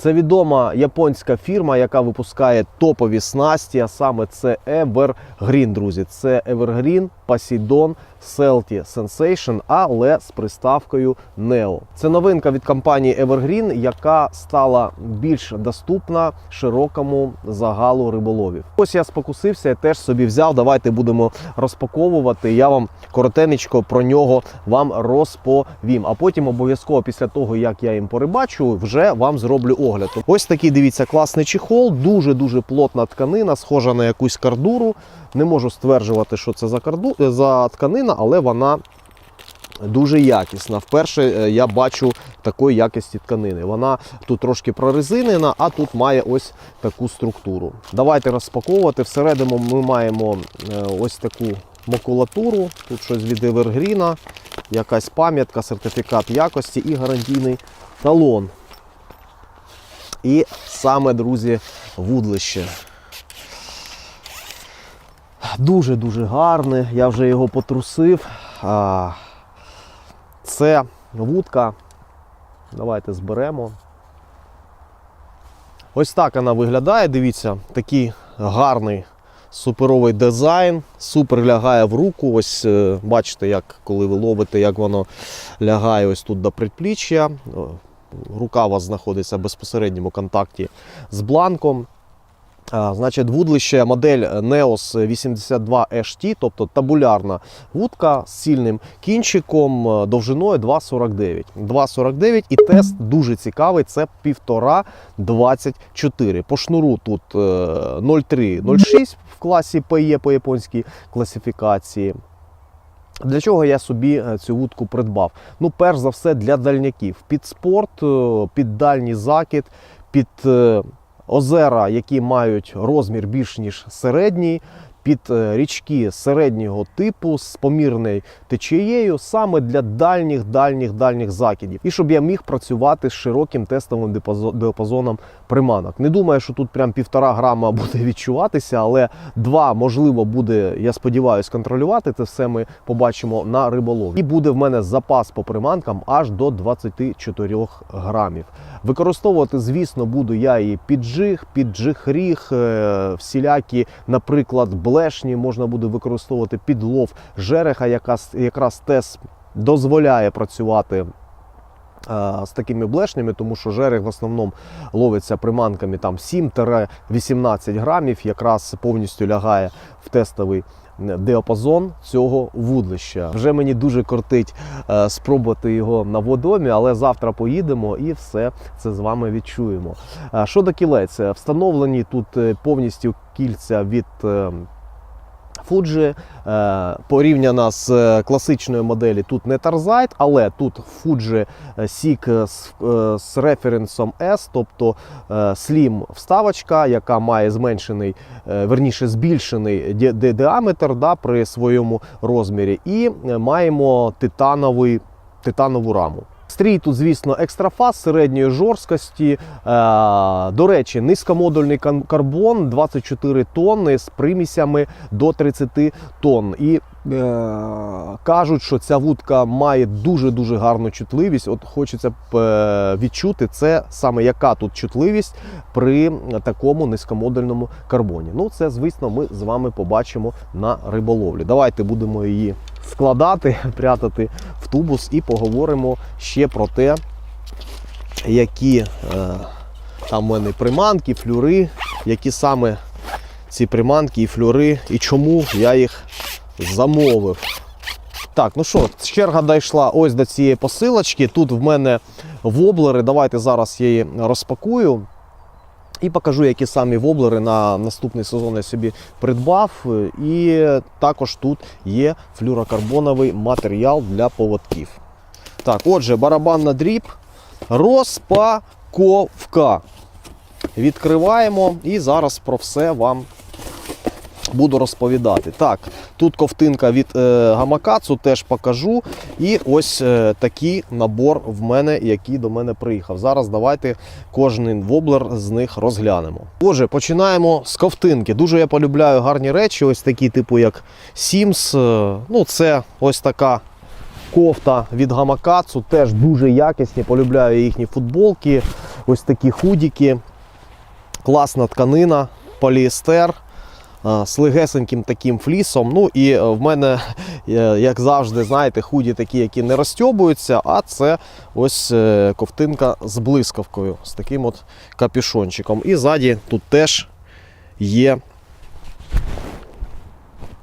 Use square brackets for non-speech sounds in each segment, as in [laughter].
Це відома японська фірма, яка випускає топові снасті, а саме це Evergreen, друзі. Це Evergreen, Poseidon, Celti Sensation, але з приставкою Neo. Це новинка від компанії Evergreen, яка стала більш доступна широкому загалу риболовів. Ось я спокусився, я теж собі взяв. Давайте будемо розпаковувати. Я вам коротенечко про нього вам розповім. А потім обов'язково після того, як я їм порибачу, вже вам зроблю огляд. Ось такий дивіться класний чехол, дуже дуже плотна тканина, схожа на якусь кардуру. Не можу стверджувати, що це за карду за тканина, але вона дуже якісна. Вперше е, я бачу такої якості тканини. Вона тут трошки прорезинена, а тут має ось таку структуру. Давайте розпаковувати. Всередину ми маємо е, ось таку макулатуру. Тут щось від Evergreen, якась пам'ятка, сертифікат якості і гарантійний талон. І саме, друзі, вудлище. Дуже-дуже гарне. Я вже його потрусив. Це вудка. Давайте зберемо. Ось так вона виглядає. Дивіться, такий гарний суперовий дизайн. Супер лягає в руку. Ось е, бачите, як коли ви ловите, як воно лягає ось тут до предпліччя. Рука у вас знаходиться в безпосередньому контакті з бланком. Значить, вудлище модель Neos 82 HT, тобто табулярна вудка з сильним кінчиком е, довжиною 2,49. 2,49 і тест дуже цікавий. Це 1,5-24. По шнуру тут е, 0,3-0,6 в класі PE по японській класифікації. Для чого я собі е, цю вудку придбав? Ну, перш за все, для дальняків. Під спорт, е, під дальній закид, під е, озера, які мають розмір більш ніж середній, під річки середнього типу з помірною течією, саме для дальніх, дальніх, дальніх закидів. І щоб я міг працювати з широким тестовим діапазо- діапазоном приманок. Не думаю, що тут прям півтора грама [laughs] буде відчуватися, але два можливо буде, я сподіваюся, контролювати. Це все ми побачимо на риболові. І буде в мене запас по приманкам аж до 24 грамів. Використовувати, звісно, буду я і під джиг, під джиг-ріг, е, всілякі, наприклад, блешні можна буде використовувати під лов жереха, яка якраз тес дозволяє працювати з такими блешнями, тому що жерех в основному ловиться приманками там 7-18 грамів, якраз повністю лягає в тестовий діапазон цього вудлища. Вже мені дуже кортить е, спробувати його на водомі, але завтра поїдемо і все це з вами відчуємо. Е, Щодо кілець, е, встановлені тут повністю кільця від. Fuji е, порівняна з е, класичною моделі тут не Tarzite, але тут Fuji е, з, з референсом S, тобто Slim вставочка, яка має зменшений, верніше збільшений ді- ді- діаметр да, при своєму розмірі, і маємо титановий, титанову раму. Стрій тут, звісно, екстрафаз середньої жорсткості. Е, до речі, низькомодульний карбон 24 тонни з примісями до 30 тонн. І е, кажуть, що ця вудка має дуже-дуже гарну чутливість. От хочеться б, е, відчути це саме яка тут чутливість при такому низькомодульному карбоні. Ну, це, звісно, ми з вами побачимо на риболовлі. Давайте будемо її складати, [laughs] прятати в тубус і поговоримо ще про те, які е, там в мене приманки, флюри, які саме ці приманки і флюри, і чому я їх замовив. Так, ну що, черга дійшла ось до цієї посилочки. Тут в мене воблери. Давайте зараз я її розпакую. І покажу, які самі воблери на наступний сезон я собі придбав. І також тут є флюрокарбоновий матеріал для поводків. Так, отже, барабан на дріб. Розпаковка. Відкриваємо і зараз про все вам буду розповідати. Так, тут ковтинка від е, Гамакацу теж покажу. І ось е, такий набор в мене, який до мене приїхав. Зараз давайте кожен воблер з них розглянемо. Отже, починаємо з ковтинки. Дуже я полюбляю гарні речі, ось такі, типу як Sims. Е, Ну, це ось така кофта від Гамакацу, теж дуже якісні. Полюбляю їхні футболки. ось такі худіки. Класна тканина, поліестер. Е, З легесеньким таким флісом. Ну і е, в мене, [laughs] е, як завжди, знаєте, худі такі, які не розтьобуються, а це ось е, ковтинка з блискавкою, з таким от капюшончиком. І ззаді тут теж є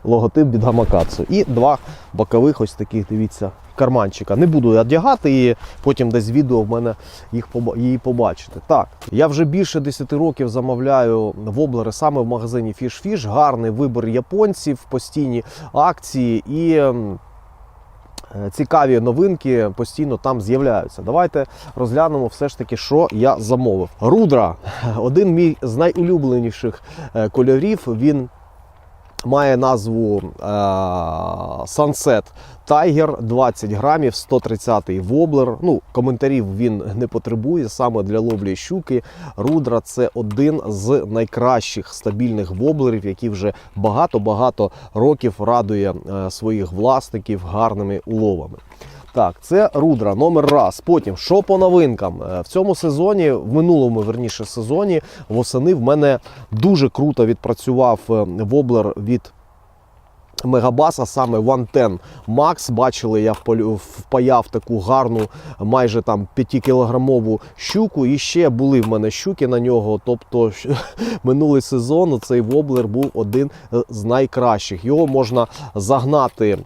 логотип від Гамакацу. І два бокових ось таких, дивіться, карманчика. Не буду одягати і потім десь відео в мене їх її побачите. Так, я вже більше 10 років замовляю воблери саме в магазині Fish Fish. Гарний вибір японців, постійні акції і. е, Цікаві новинки постійно там з'являються. Давайте розглянемо все ж таки, що я замовив. Рудра [laughs] один мій з найулюбленіших е, кольорів. Він має назву е, Sunset Tiger 20 грамів, 130 воблер. Ну, коментарів він не потребує саме для ловлі щуки. Рудра це один з найкращих стабільних воблерів, який вже багато-багато років радує е, своїх власників гарними уловами. Так, це рудра номер раз. Потім, що по новинкам? Е, В цьому сезоні, в минулому верніше сезоні, восени в мене дуже круто відпрацював е, воблер від Мегабаса, саме 110 Max. Бачили, я впаяв таку гарну, майже там 5-кілограмову щуку. І ще були в мене щуки на нього. Тобто [laughs] минулий сезон цей воблер був один е, з найкращих. Його можна загнати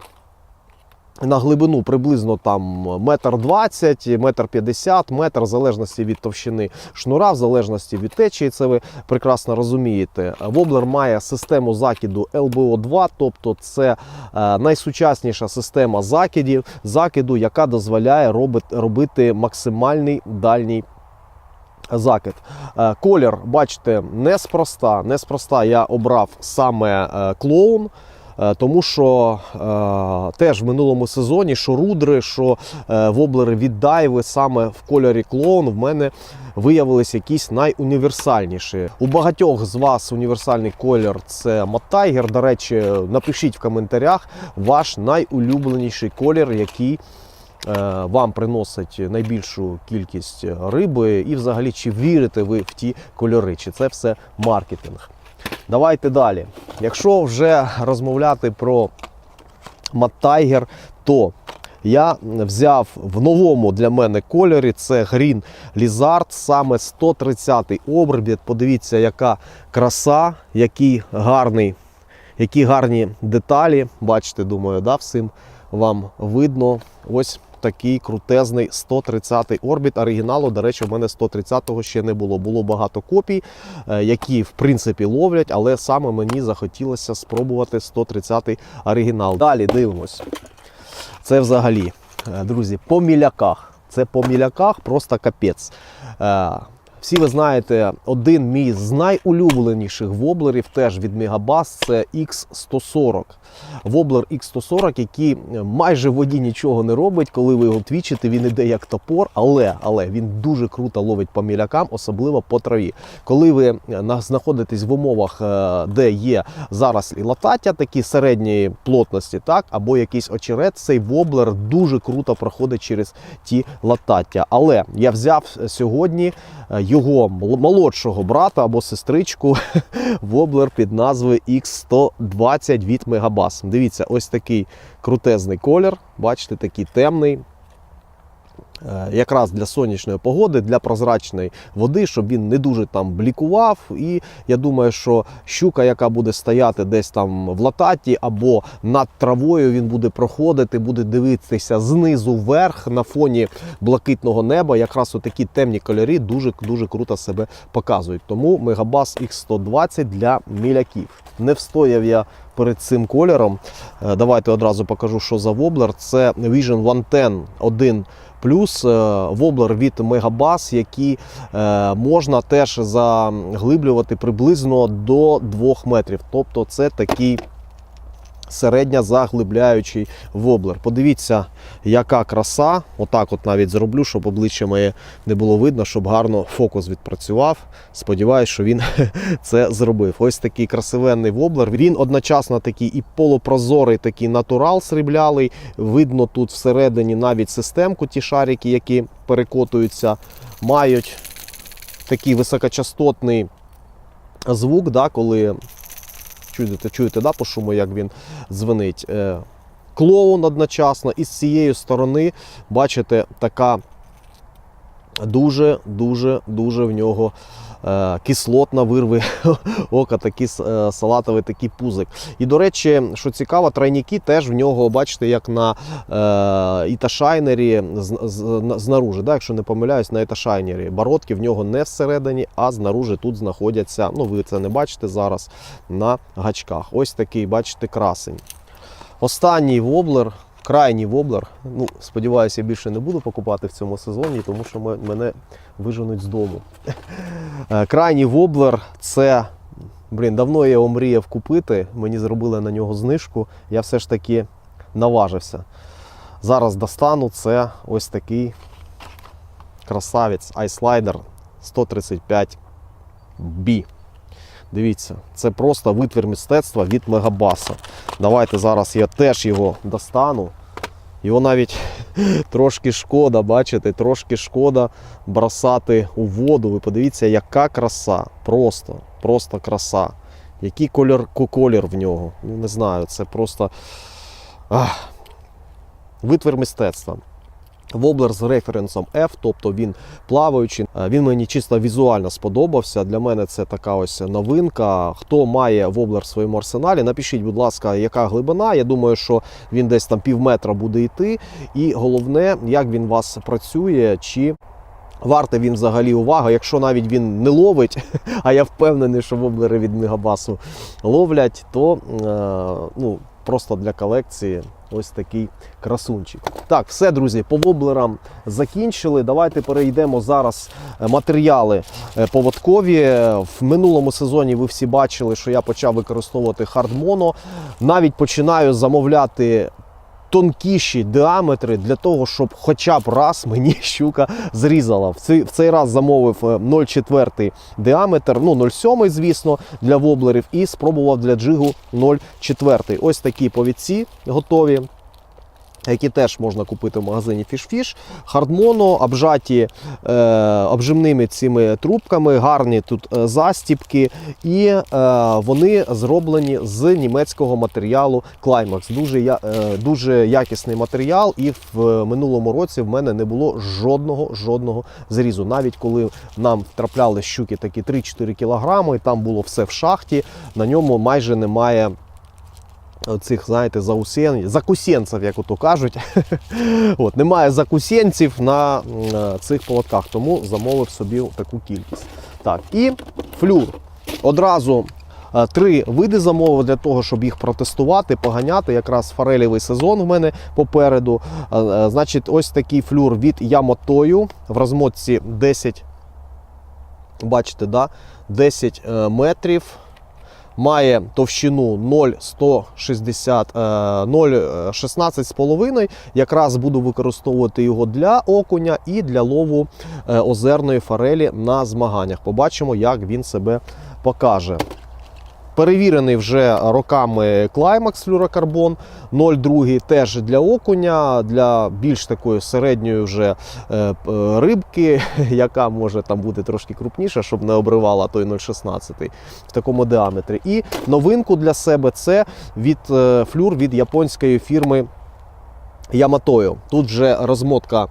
на глибину приблизно там метр двадцять, метр п'ятдесят, метр в залежності від товщини шнура, в залежності від течії. Це ви прекрасно розумієте. Воблер має систему закиду LBO2, тобто це е, найсучасніша система закидів, закиду, яка дозволяє робити, максимальний дальній. Закид. Е, Колір, бачите, неспроста. Неспроста я обрав саме е, клоун. Е, Тому що е, теж в минулому сезоні що рудри, що е, воблери від дайви саме в кольорі клоун в мене виявилися якісь найуніверсальніші. У багатьох з вас універсальний колір це Маттайгер. До речі, напишіть в коментарях ваш найулюбленіший колір, який е, вам приносить найбільшу кількість риби, і взагалі чи вірите ви в ті кольори, чи це все маркетинг. Давайте далі. Якщо вже розмовляти про Маттайгер, то я взяв в новому для мене кольорі це Green Lizard, саме 130 обербіт. Подивіться, яка краса, який гарний, які гарні деталі. Бачите, думаю, да, всім вам видно. Ось такий крутезний 130-й орбіт. Оригіналу, до речі, в мене 130-го ще не було. Було багато копій, е, які в принципі ловлять, але саме мені захотілося спробувати 130-й оригінал. Далі дивимось. Це взагалі, е, друзі, по міляках. Це по міляках просто капець. Е, Всі ви знаєте, один мій з найулюбленіших воблерів теж від Мегабас це X140. Воблер X140, який майже в воді нічого не робить. Коли ви його твічите, він іде як топор, але, але він дуже круто ловить по мілякам, особливо по траві. Коли ви знаходитесь в умовах, е, де є зараз і латаття, такі середньої плотності, так, або якийсь очерет, цей воблер дуже круто проходить через ті латаття. Але я взяв сьогодні е, його молодшого брата або сестричку [laughs] воблер під назвою X120 від Мегабас. Дивіться, ось такий крутезний колір. Бачите, такий темний. Е, Якраз для сонячної погоди, для прозрачної води, щоб він не дуже там блікував. І я думаю, що щука, яка буде стояти десь там в лататі або над травою, він буде проходити, буде дивитися знизу вверх на фоні блакитного неба. Якраз такі темні кольори дуже дуже круто себе показують. Тому Мегабас X120 для міляків. Не встояв я перед цим кольором. Е, Давайте одразу покажу, що за воблер. Це Vision 110 1 плюс е, воблер від Мегабас, який е, можна теж заглиблювати приблизно до 2 метрів. Тобто це такий середня заглибляючий воблер. Подивіться, яка краса. Отак от навіть зроблю, щоб обличчя моє не було видно, щоб гарно фокус відпрацював. Сподіваюсь, що він [laughs] це зробив. Ось такий красивенний воблер. Він одночасно такий і полупрозорий, такий натурал сріблялий. Видно тут всередині навіть системку, ті шарики, які перекотуються, мають такий високочастотний звук, да, коли чуєте, чуєте да, по шуму, як він дзвенить. Е, клоун одночасно, і з цієї сторони, бачите, така дуже, дуже, дуже в нього е, кислотна вирви [laughs] ока, такий е, салатовий такий пузик. І до речі, що цікаво, тройники теж в нього, бачите, як на е, іташайнері з, з, знаружи, да, якщо не помиляюсь, на іташайнері. Бородки в нього не всередині, а знаружи тут знаходяться, ну ви це не бачите зараз, на гачках. Ось такий, бачите, красень. Останній воблер, крайній воблер. Ну, сподіваюся, я більше не буду покупати в цьому сезоні, тому що мене виженуть з дому. Е, Крайній воблер це. Блін, давно я його мріяв купити. Мені зробили на нього знижку. Я все ж таки наважився. Зараз достану це ось такий красавець iSlider 135B. Дивіться, це просто витвір мистецтва від Мегабаса. Давайте зараз я теж його достану. Його навіть [laughs] трошки шкода, бачите, трошки шкода бросати у воду. Ви подивіться, яка краса. Просто, просто краса. Який колір, ко- колір в нього. Ну, не знаю, це просто ах, витвір мистецтва. Воблер з референсом F, тобто він плаваючий. Е, Він мені чисто візуально сподобався. Для мене це така ось новинка. Хто має воблер в своєму арсеналі, напишіть, будь ласка, яка глибина. Я думаю, що він десь там пів метра буде йти. І головне, як він вас працює, чи вартий він взагалі уваги. Якщо навіть він не ловить, [laughs] а я впевнений, що воблери від Мегабасу ловлять, то е, ну, просто для колекції ось такий красунчик. Так, все, друзі, по воблерам закінчили. Давайте перейдемо зараз е, матеріали е, поводкові. В минулому сезоні ви всі бачили, що я почав використовувати хардмоно. Навіть починаю замовляти. Тонкіші діаметри для того, щоб хоча б раз мені [laughs] щука зрізала. В цей, в цей раз замовив е, 0,4 діаметр, ну 0,7, звісно, для воблерів, і спробував для джигу 0,4. Ось такі повідці готові. Які теж можна купити в магазині FishFish. Хардмоно, обжаті е, обжимними цими трубками, гарні тут е, застіпки, і е, вони зроблені з німецького матеріалу Climax. Дуже, я, е, дуже якісний матеріал, і в минулому році в мене не було жодного жодного зрізу. Навіть коли нам втрапляли щуки такі 3-4 кілограми, і там було все в шахті, на ньому майже немає цих, знаєте, заусен... закусенців, як ото кажуть. [laughs] От, немає закусенців на е, цих поводках, тому замовив собі таку кількість. Так, і флюр. Одразу е, три види замовив для того, щоб їх протестувати, поганяти. Якраз форелевий сезон в мене попереду. Е, Значить, ось такий флюр від Ямотою в розмотці 10, бачите, да? 10 е, метрів має товщину 0,160, е, 0,16,5. Якраз буду використовувати його для окуня і для лову е, озерної форелі на змаганнях. Побачимо, як він себе покаже. Перевірений вже роками Climax флюрокарбон 0,2 теж для окуня, для більш такої середньої вже е, рибки, [laughs] яка може там бути трошки крупніша, щоб не обривала той 0,16 в такому діаметрі. І новинку для себе це від е, флюр від японської фірми Яматою. Тут вже розмотка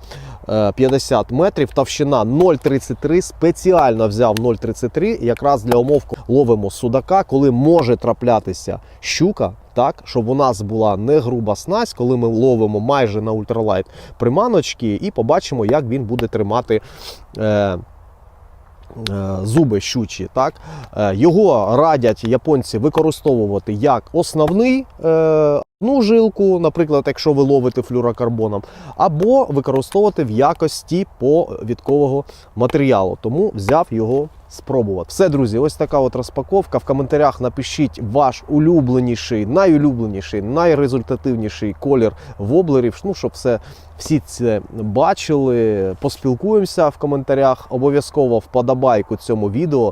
50 метрів, товщина 0,33. Спеціально взяв 0,33 якраз для умовку ловимо судака, коли може траплятися щука. Так, щоб у нас була не груба снасть, коли ми ловимо майже на ультралайт приманочки, і побачимо, як він буде тримати е, е, зуби щучі. Так? Е, його радять японці використовувати як основний е, ну, жилку, наприклад, якщо ви ловите флюрокарбоном, або використовувати в якості повідкового матеріалу. Тому взяв його спробувати. Все, друзі, ось така от розпаковка. В коментарях напишіть ваш улюбленіший, найулюбленіший, найрезультативніший колір воблерів. Ну, щоб все всі це бачили. Поспілкуємося в коментарях. Обов'язково вподобайку цьому відео.